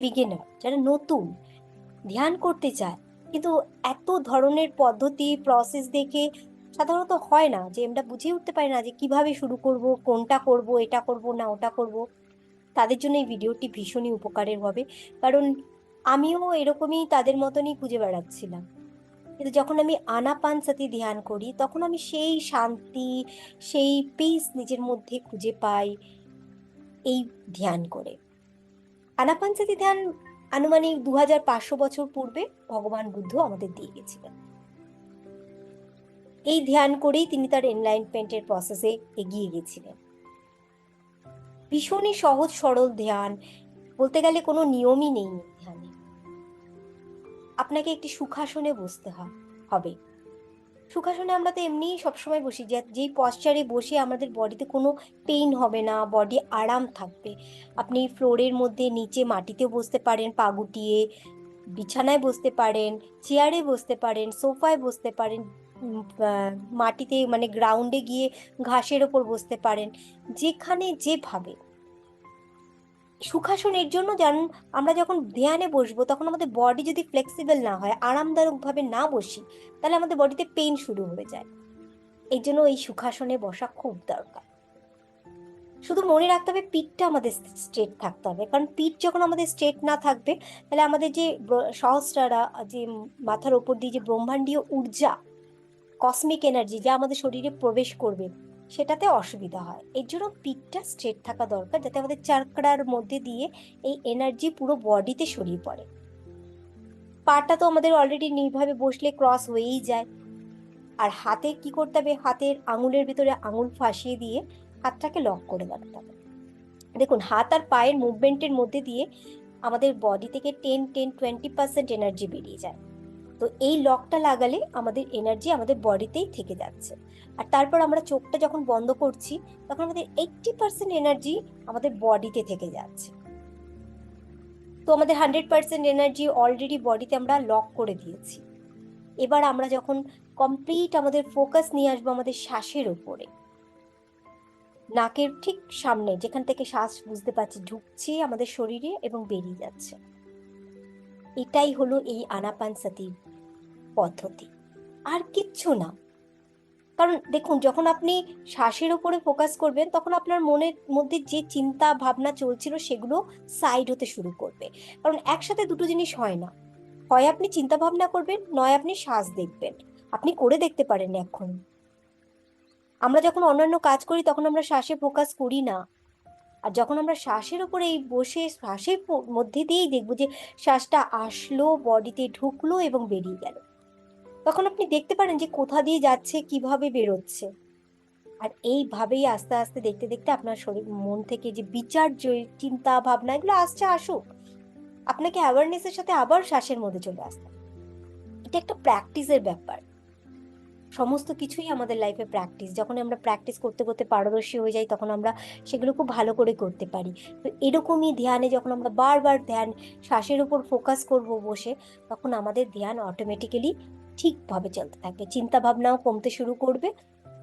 Beginner যারা নতুন, ধ্যান করতে চায়। কিন্তু এত ধরনের পদ্ধতি প্রসেস দেখে সাধারণত হয় না যে আমরা বুঝে উঠতে পারি না যে কীভাবে শুরু করব, কোনটা করব, এটা করব না, ওটা করব। তাদের জন্য এই ভিডিওটি ভীষণই উপকারের হবে। কারণ আমিও এরকমই তাদের মতনই খুঁজে বেড়াচ্ছিলাম। কিন্তু যখন আমি আনাপান সাথে ধ্যান করি, তখন আমি সেই শান্তি, সেই পিস নিজের মধ্যে খুঁজে পাই এই ধ্যান করে। আনাপান সাথে ধ্যান আনুমানিক দু হাজার পাঁচশো বছর পূর্বে ভগবান বুদ্ধ আমাদের দিয়ে গেছিলেন। এই ধ্যান করেই তিনি তার এনলাইনমেন্টের প্রসেসে এগিয়ে গেছিলেন। ভীষণই সহজ সরল ধ্যান, বলতে গেলে কোনো নিয়মই নেই ধ্যানে। আপনাকে একটি সুখাসনে বসতে হবে। সুখাসনে আমরা তো এমনিই সবসময় বসি, যে যেই পশ্চারে বসে আমাদের বডিতে কোনো পেইন হবে না বডি আরাম থাকবে। আপনি ফ্লোরের মধ্যে নিচে মাটিতেও বসতে পারেন, পা গুটিয়ে, বিছানায় বসতে পারেন চেয়ারে বসতে পারেন সোফায় বসতে পারেন মাটিতে মানে গ্রাউন্ডে গিয়ে ঘাসের ওপর বসতে পারেন, যেখানে যেভাবে সুখাসনের জন্য জানুন আমরা যখন ধ্যানে বসবো, তখন আমাদের বডি যদি ফ্লেক্সিবল না হয়, আরামদায়কভাবে না বসি, তাহলে আমাদের বডিতে পেইন শুরু হয়ে যায়। এই জন্য এই সুখাসনে বসা খুব দরকার। শুধু মনে রাখতে হবে, পিঠটা আমাদের স্ট্রেট থাকতে হবে। কারণ পিঠ যখন আমাদের স্ট্রেট না থাকবে, তাহলে আমাদের যে সহস্রারা, যে মাথার ওপর দিয়ে যে ব্রহ্মাণ্ডীয় ঊর্জা কসমিক এনার্জি যা আমাদের শরীরে প্রবেশ করবে সেটাতে অসুবিধা হয়। এর জন্য পিঠটা স্ট্রেট থাকা দরকার যাতে আমাদের চাকরার মধ্যে দিয়ে এই এনার্জি পুরো বডিতে ছড়িয়ে পড়ে। পাটা তো আমাদের অলরেডি নির্ভাবে বসলে ক্রস হয়েই যায়। আর হাতে কি করতে হবে? হাতের আঙুলের ভিতরে আঙুল ফাঁসিয়ে দিয়ে হাতটাকে লক করে রাখতে হবে। দেখুন, হাত আর পায়ের মুভমেন্টের মধ্যে দিয়ে আমাদের বডি থেকে ten ten twenty percent energy বেরিয়ে যায়। তো এই লকটা লাগালে আমাদের এনার্জি আমাদের বডিতেই থেকে যাচ্ছে। আর তারপর আমরা চোখটা যখন বন্ধ করছি, তখন আমাদের এইটটি পার্সেন্ট এনার্জি আমাদের বডিতে থেকে যাচ্ছে। তো আমাদের হান্ড্রেড পার্সেন্ট এনার্জি অলরেডি বডিতে আমরা লক করে দিয়েছি। এবার আমরা যখন কমপ্লিট আমাদের ফোকাস নিয়ে আসব আমাদের শ্বাসের উপরে। নাকের ঠিক সামনে, যেখান থেকে শ্বাস বুঝতে পারছি ঢুকছে আমাদের শরীরে এবং বেরিয়ে যাচ্ছে। এটাই হলো এই আনাপান সাতির পদ্ধতি। আর কিচ্ছু না। কারণ দেখুন, যখন আপনি শ্বাসের উপরে ফোকাস করবেন, তখন আপনার মনের মধ্যে যে চিন্তা ভাবনা চলছিল সেগুলো সাইড হতে শুরু করবে। কারণ একসাথে দুটো জিনিস হয় না। হয় আপনি চিন্তা ভাবনা করবেন, নয় আপনি শ্বাস দেখবেন। আপনি করে দেখতে পারেন এখন আমরা যখন অন্যান্য কাজ করি, তখন আমরা শ্বাসে ফোকাস করি না। আর যখন আমরা শ্বাসের উপরে এই বসে শ্বাসের মধ্যে দিয়েই দেখব যে শ্বাসটা আসলো বডিতে ঢুকলো এবং বেরিয়ে গেল। তখন আপনি দেখতে পারেন যে কোথা দিয়ে যাচ্ছে, কীভাবে বেরোচ্ছে। আর এইভাবেই আস্তে আস্তে দেখতে দেখতে আপনার শরীর, মন থেকে যে বিচার চিন্তা, ভাবনা, এগুলো আসছে, আসুক। আপনাকে অ্যাওয়ারনেসের সাথে আবার শ্বাসের মধ্যে চলে আসতে এটা একটা প্র্যাকটিসের ব্যাপার। সমস্ত কিছুই আমাদের লাইফে প্র্যাকটিস যখন আমরা প্র্যাকটিস করতে করতে পারদর্শী হয়ে যাই, তখন আমরা সেগুলো খুব ভালো করে করতে পারি। তো এরকমই ধ্যানে যখন আমরা বারবার ধ্যান, শ্বাসের উপর ফোকাস করব বসে, তখন আমাদের ধ্যান অটোমেটিক্যালি ঠিকভাবে চলতে থাকবে। চিন্তা ভাবনাও কমতে শুরু করবে।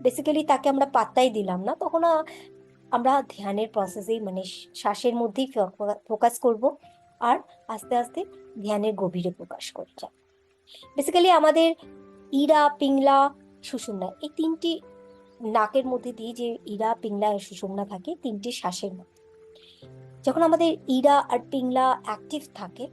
বেসিক্যালি তাকে আমরা পাত্তাই দিলাম না। তখন আমরা ধ্যানের প্রসেসেই মানে শ্বাসের মধ্যেই ফোকাস করব। আর আস্তে আস্তে ধ্যানের গভীরে প্রকাশ করে যাব বেসিক্যালি আমাদের ইরা, পিংলা, সুষুম্না এই তিনটি নাকের মধ্যে দিয়ে যে ইরা, পিংলা, আর সুষুম্না থাকে, তিনটি শ্বাসের মধ্যে। যখন আমাদের ইরা আর পিংলা অ্যাক্টিভ থাকে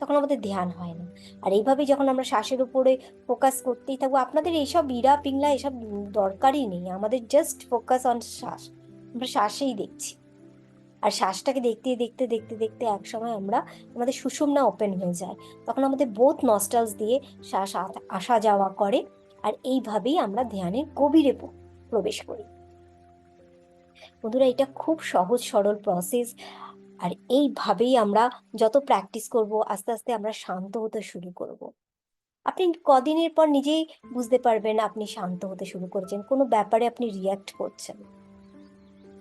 তখন আমাদের ধ্যান হয় না। আর এইভাবে যখন আমরা শ্বাসের উপরে ফোকাস করতেই থাকব, আপনাদের এইসব ইরা, পিংলা এসব দরকারই নেই। আমাদের জাস্ট ফোকাস অন শ্বাস। আমরা শ্বাসেই দেখছি। আর শ্বাসটাকে দেখতে দেখতে দেখতে দেখতে একসময় আমরা, আমাদের সুষুম্না ওপেন হয়ে যায়। তখন আমাদের বোথ নস্টালস দিয়ে শ্বাস আসা যাওয়া করে। আর এইভাবেই আমরা ধ্যানের গভীরে প্রবেশ করি। বন্ধুরা, এটা খুব সহজ, সরল প্রসেস আর এইভাবেই আমরা যত প্র্যাকটিস করব, আস্তে আস্তে আমরা শান্ত হতে শুরু করব। আপনি কদিনের পর নিজেই বুঝতে পারবেন আপনি শান্ত হতে শুরু করেছেন, কোনো ব্যাপারে আপনি রিয়্যাক্ট করছেন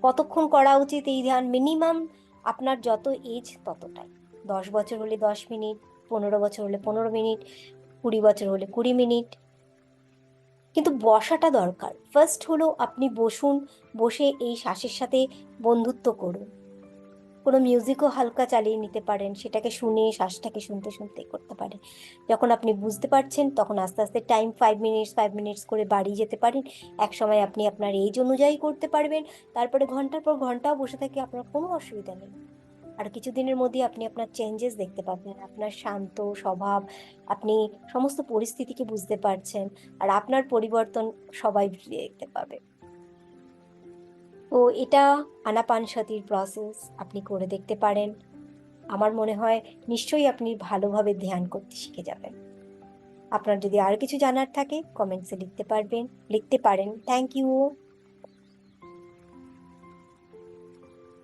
কতক্ষণ করা উচিত এই ধ্যান? মিনিমাম আপনার যত এজ ততটাই। দশ বছর হলে দশ মিনিট, পনেরো বছর হলে পনেরো মিনিট, কুড়ি বছর হলে কুড়ি মিনিট। কিন্তু বসাটা দরকার। ফার্স্ট হলো আপনি বসুন, বসে এই শ্বাসের সাথে বন্ধুত্ব করুন। কোনো মিউজিকও হালকা চালিয়ে নিতে পারেন। সেটাকে শুনে, শ্বাসটাকে শুনতে শুনতে করতে পারেন। যখন আপনি বুঝতে পারছেন, তখন আস্তে আস্তে time five minutes five minutes করে বাড়িয়ে যেতে পারেন। এক সময় আপনি আপনার এজ অনুযায়ী করতে পারবেন। তারপরে ঘণ্টার পর ঘন্টাও বসে থাকে, আপনার কোনো অসুবিধা নেই। আর কিছুদিনের মধ্যে আপনি আপনার চেঞ্জেস দেখতে পাবেন। আপনার শান্ত স্বভাব, আপনি সমস্ত পরিস্থিতিকে বুঝতে পারছেন। আর আপনার পরিবর্তন সবাই দেখতে পাবে। তো এটা আনাপানসতির প্রসেস আপনি করে দেখতে পারেন। আমার মনে হয় নিশ্চয়ই আপনি ভালোভাবে ধ্যান করতে শিখে যাবেন। আপনার যদি আর কিছু জানার থাকে কমেন্টসে লিখতে পারবেন, লিখতে পারেন। Thank you